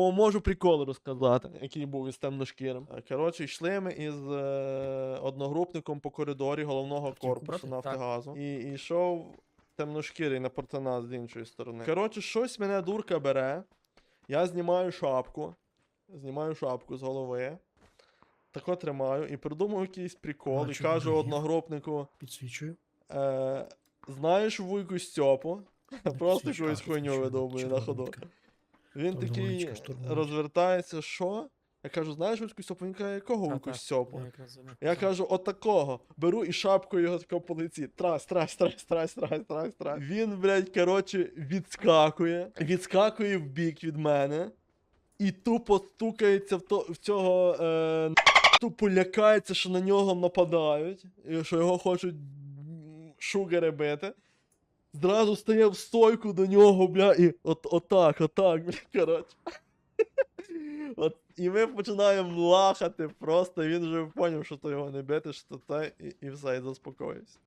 О, можу прикол розказати, який був із темношкірим. Е, Коротше, йшли ми із е, одногрупником по коридорі головного корпусу. Нафтогазу. І і йшов темношкірий напроти нас з іншої сторони. Коротше, щось мене дурка бере. Я знімаю шапку. Знімаю шапку з голови. Тако тримаю і придумав якийсь прикол. А, і кажу ви одногрупнику: Підсвічую. е, знаєш вуйку Стьопу? Просто якусь хуйню видумує на ходу. Він Там такий розвертається, що? Я кажу, знаєш Вуйку Стьопу? Він каже, якого так, Стьопу? я якраз за ним Я казав. кажу, от такого. Беру і шапкою його тако по лиці. Трась, трась, трась, трась, трась, трась, трась. Він, блядь, коротше, відскакує, відскакує в бік від мене і тупо стукається в, то, в цього. Е, тупо лякається, що на нього нападають, і що його хочуть шугари бити. Зразу стає в стойку до нього, бля, і от, отак, отак, бля, коротше. От, і ми починаємо лахати просто, він вже поняв, що то його не бити, що то те, і, і все, і заспокоївся.